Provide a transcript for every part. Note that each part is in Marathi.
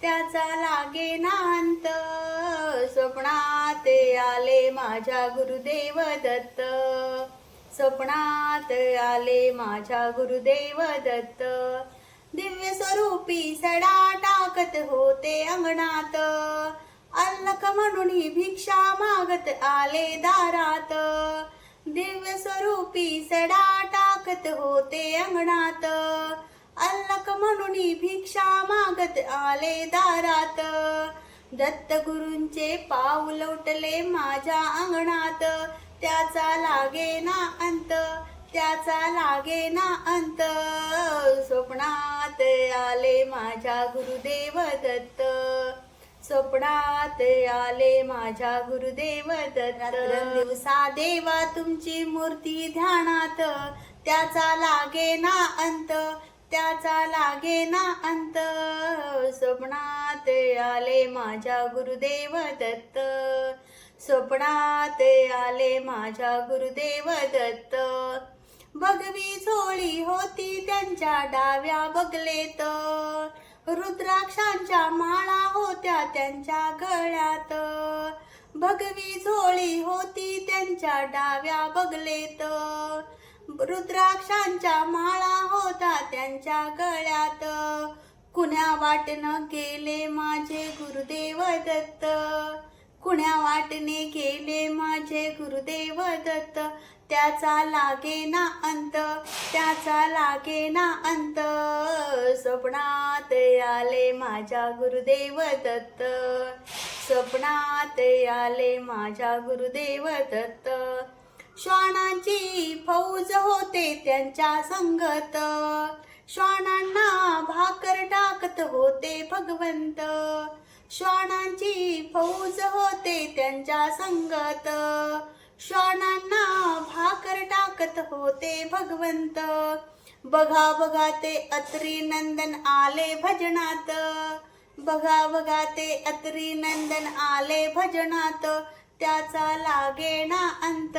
त्याचा लागे नांत स्वप्नात आले माझ्या गुरुदेव दत्त. स्वप्नात आले माझ्या गुरुदेव दत्त. दिव्य स्वरूपी सडा टाकत होते अंगणात. अल्लक म्हणून भिक्षा मागत आले दारात. दिव्य स्वरूपी सडा टाकत होते अंगणात. अल्लक म्हणून भिक्षा मागत आले दारात. दत्त गुरूंचे पाऊल उठले माझ्या अंगणात. त्याचा लागे ना अंत त्याचा लागे ना अंत. स्वप्नात आले माझ्या गुरुदेव दत्त. स्वप्नात आले माझ्या गुरुदेव दत्त. दिवसा देवा तुमची मूर्ती ध्यानात. त्याचा लागे ना अंत त्याचा लागे ना अंत. स्वप्नात आले माझ्या गुरुदेव दत्त. स्वप्नात आले माझ्या गुरुदेव दत्त. भगवी झोळी होती त्यांच्या डाव्या बगलेत. रुद्राक्षांच्या माळा होत्या त्यांच्या गळ्यात. भगवी झोळी होती त्यांच्या डाव्या बगलेत. रुद्राक्षांच्या माळा होता त्यांच्या गळ्यात. कुण्या वाटनं गेले माझे गुरुदेव दत्त? कुण्या वाटने गेले माझे गुरुदेव दत्त? त्याचा लागे ना अंत त्याचा लागे ना अंत. स्वप्नात आले माझ्या गुरुदेव दत्त. स्वप्नात आले माझ्या गुरुदेव दत्त. श्वानांची फौज होते त्यांच्या संगत. श्वानांना भाकर टाकत होते भगवंत. श्वानांची फौज होते त्यांच्या संगत. श्वानांना भाकर टाकत होते भगवंत. बघा बघा ते अत्री नंदन आले भजनात. बघा बघा ते अत्री नंदन आले भजनात. त्याचा लागेना अंत.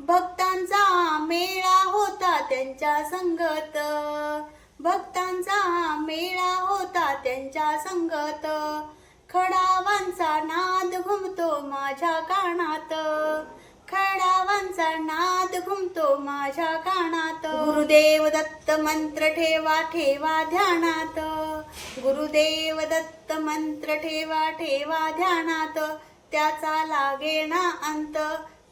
भक्तांचा मेळा होता त्यांच्या संगत. भक्तांचा मेळा होता त्यांच्या संगत. खडावांचा नाद घुमतो माझ्या कानात. खडावांचा नाद घुमतो माझ्या कानात. गुरुदेव दत्त मंत्र ठेवा ठेवा ध्यानात. गुरुदेव दत्त मंत्र ठेवा ठेवा ध्यानात. त्याचा लागेना अंत.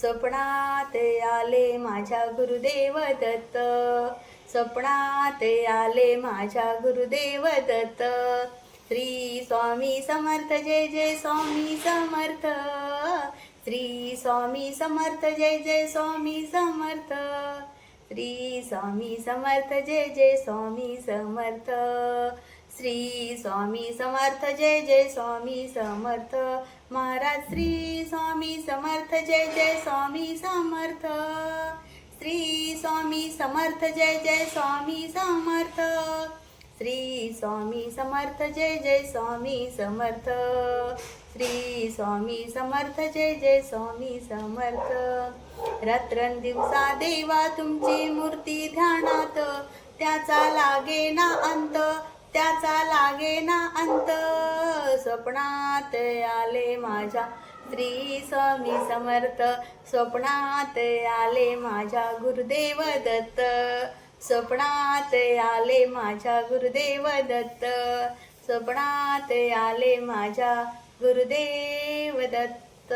स्वप्नात आले माझ्या गुरुदेव दत्त. स्वप्नात आले माझ्या गुरुदेव दत्त. श्री स्वामी समर्थ जय जय स्वामी समर्थ. श्री स्वामी समर्थ जय जय स्वामी समर्थ. श्री स्वामी समर्थ जय जय स्वामी समर्थ. श्री स्वामी समर्थ जय जय स्वामी समर्थ. महाराज श्री स्वामी समर्थ जय जय स्वामी समर्थ. श्री स्वामी समर्थ जय जय स्वामी समर्थ. श्री स्वामी समर्थ जय जय स्वामी समर्थ. श्री स्वामी समर्थ जय जय स्वामी समर्थ. रात्रंदिवसा देवा तुमची मूर्ती ध्यानात. त्याचा लागे ना अंत त्याचा लागे ना अंत. स्वप्नात आले माझ्या. श्री स्वामी समर्थ स्वप्नात आले माझ्या गुरुदेव दत्त. स्वप्नात आले माझ्या गुरुदेव दत्त. स्वप्नात आले माझ्या गुरुदेव दत्त.